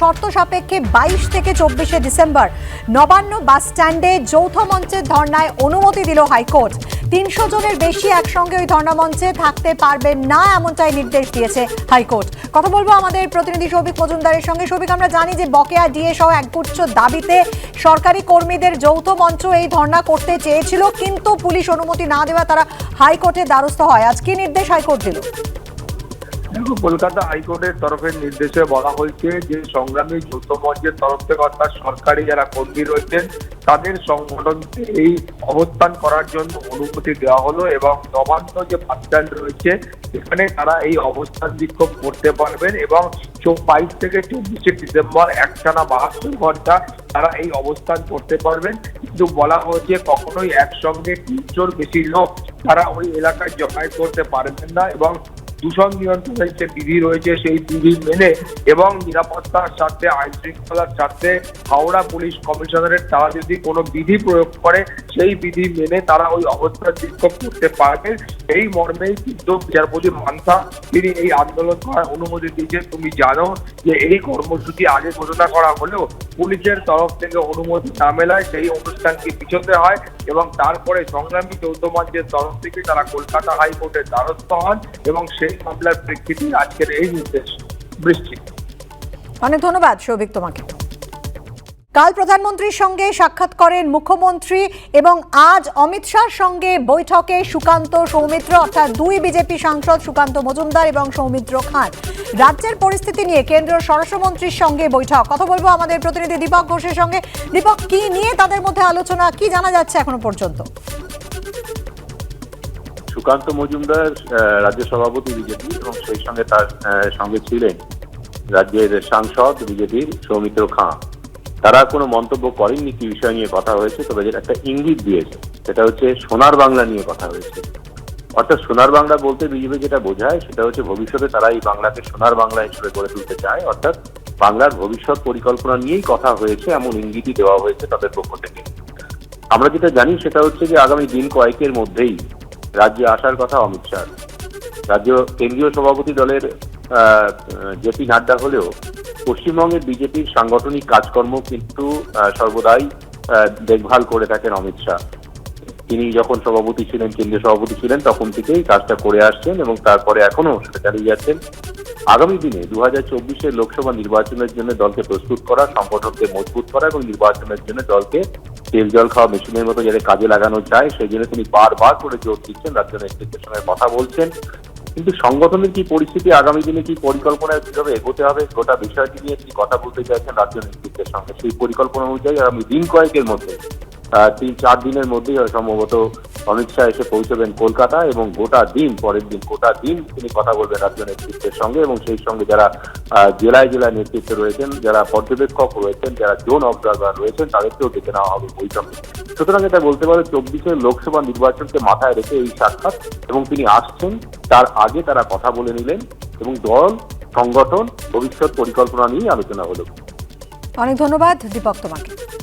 শর্ত সাপেক্ষে বাইশ থেকে চব্বিশে ডিসেম্বর। নবান্ন বাস স্ট্যান্ডে যৌথ মঞ্চের ধর্নায় অনুমতি দিল হাইকোর্ট। তিনশো জনের বেশি একসঙ্গে ওই ধর্ণা মঞ্চে থাকতে পারবেন না এমনটাই নির্দেশ দিয়েছে হাইকোর্ট। কথা বলব আমাদের প্রতিনিধি সৌভিক মজুমদারের সঙ্গে। সৌভিক, আমরা জানি যে বকেয়া ডিএ সহ একগুচ্ছ দাবিতে সরকারি কর্মীদের যৌথ মঞ্চ এই ধর্ণা করতে চেয়েছিল, কিন্তু পুলিশ অনুমতি না দেওয়া তারা হাইকোর্টের দ্বারস্থ হয়। আজ কি নির্দেশ হাইকোর্ট দিল? দেখো কলকাতা হাইকোর্টের তরফের নির্দেশে বলা হয়েছে যে সংগ্রামী যৌথ মঞ্চের তরফ থেকে অর্থাৎ সরকারি যারা কর্মী রয়েছেন, তাদের সংগঠনকে এই অবস্থান করার জন্য অনুমতি দেওয়া হলো এবং নবান্ন যে বাস স্ট্যান্ড রয়েছে, সেখানে তারা এই অবস্থান বিক্ষোভ করতে পারবেন এবং বাইশ থেকে চব্বিশে ডিসেম্বর একটানা বাহাত্তর ঘণ্টা তারা এই অবস্থান করতে পারবেন। কিন্তু বলা হয়েছে কখনোই একসঙ্গে তিনশোর বেশি লোক তারা ওই এলাকায় জমায়েত করতে পারবেন না এবং দূষণ নিয়ন্ত্রণের যে বিধি রয়েছে, সেই বিধি মেনে এবং নিরাপত্তার স্বার্থে, আইন শৃঙ্খলার স্বার্থে হাওড়া পুলিশ কমিশনারের তারা যদি কোনো বিধি প্রয়োগ করে, সেই বিধি মেনে তারা ওই অবস্থান বিক্ষোভ করতে পারবেন। এই মর্মেই কিন্তু বিচারপতি মানসা তিনি এই আন্দোলন করার অনুমতি দিয়েছেন। তুমি জানো যে এই কর্মসূচি আগে ঘোষণা করা হলেও পুলিশের তরফ থেকে অনুমতি না মেলায় সেই অনুষ্ঠানটি পিছোতে হয় এবং তারপরে সংগ্রামী যৌথ মঞ্চের তরফ থেকে তারা কলকাতা হাইকোর্টের দ্বারস্থ হন এবং সেই মামলার প্রেক্ষিতে আজকের এই নির্দেশ বৃষ্টি। অনেক ধন্যবাদ, সৌভিক তোমাকে। কাল প্রধানমন্ত্রীর সঙ্গে সাক্ষাৎ করেন মুখ্যমন্ত্রী এবং আজ অমিত শাহর সঙ্গে বৈঠকে সুকান্ত সৌমিত্র, অর্থাৎ দুই বিজেপি সাংসদ সুকান্ত মজুমদার এবং সৌমিত্র খান। রাজ্যের পরিস্থিতি নিয়ে কেন্দ্রীয় স্বরাষ্ট্রমন্ত্রীর সঙ্গে বৈঠক। কথা বলব আমাদের প্রতিনিধি দীপক ঘোষের সঙ্গে। দীপক, কি নিয়ে তাদের মধ্যে আলোচনা, কি জানা যাচ্ছে এখনও পর্যন্ত? সুকান্ত মজুমদার রাজ্য সভাপতি বিজেপি এবং সেই সঙ্গে তার সঙ্গে ছিলেন রাজ্যের সাংসদ বিজেপির সৌমিত্র খাঁ তারা কোনো মন্তব্য করেননি কি বিষয় নিয়ে কথা হয়েছে, তবে যেটা একটা ইঙ্গিত দিয়েছে, সেটা হচ্ছে সোনার বাংলা নিয়ে কথা হয়েছে। অর্থাৎ সোনার বাংলা বলতে বিজেপি যেটা বোঝায়, সেটা হচ্ছে ভবিষ্যতে তারা এই বাংলাকে সোনার বাংলা হিসেবে গড়ে তুলতে চায়, অর্থাৎ বাংলার ভবিষ্যৎ পরিকল্পনা নিয়েই কথা হয়েছে, এমন ইঙ্গিতই দেওয়া হয়েছে তাদের পক্ষ থেকে। আমরা যেটা জানি সেটা হচ্ছে যে আগামী দিন কয়েকের মধ্যেই রাজ্যে আসার কথা অমিত শাহ। রাজ্য কেন্দ্রীয় সভাপতি দলের জেপি নাড্ডা হলেও পশ্চিমবঙ্গের বিজেপির সাংগঠনিক কাজকর্ম কিন্তু সর্বদাই দেখভাল করে থাকেন অমিত শাহ। তিনি যখন সভাপতি ছিলেন, কেন্দ্রীয় সভাপতি ছিলেন, তখন থেকেই কাজটা করে আসছেন এবং তারপরে এখনও সেটা চালিয়ে যাচ্ছেন। আগামী দিনে দু হাজার চব্বিশের লোকসভা নির্বাচনের জন্য দলকে প্রস্তুত করা, সংগঠনকে মজবুত করা এবং নির্বাচনের জন্য দলকে তেল জল খাওয়া মেশিনের মতো যাতে কাজে লাগানো যায়, সেই জন্য তিনি বারবার করে জোর দিচ্ছেন, রাজ্য নেতৃত্বের সঙ্গে কথা বলছেন। কিন্তু সংগঠনের কি পরিস্থিতি আগামী দিনে কি পরিকল্পনা কীভাবে এগোতে হবে, গোটা বিষয়টি নিয়ে তিনি কথা বলতে চাইছেন রাজ্য নেতৃত্বের সঙ্গে। সেই পরিকল্পনা অনুযায়ী আগামী দিন কয়েকের মধ্যে তিন, চার দিনের মধ্যেই সম্ভবত অমিত শাহ এসে পৌঁছবেন কলকাতা এবং গোটা দিন, পরের দিন, গোটা দিন তিনি কথা বলবেন রাজ্য নেতৃত্বের সঙ্গে এবং সেই সঙ্গে যারা জেলায় জেলায় নেতৃত্বে রয়েছেন, যারা পর্যবেক্ষক রয়েছেন, যারা জোন অবজারভার রয়েছেন, তাদেরকেও ডেকে নেওয়া হবে বৈঠকে। সুতরাং এটা বলতে পারে চব্বিশের লোকসভা নির্বাচনকে মাথায় রেখে এই সাক্ষাৎ এবং তিনি আসছেন, তার আগে তারা কথা বলে নিলেন এবং দল, সংগঠন, ভবিষ্যৎ পরিকল্পনা নিয়ে আলোচনা হলো। অনেক ধন্যবাদ দীপক তোমাকে।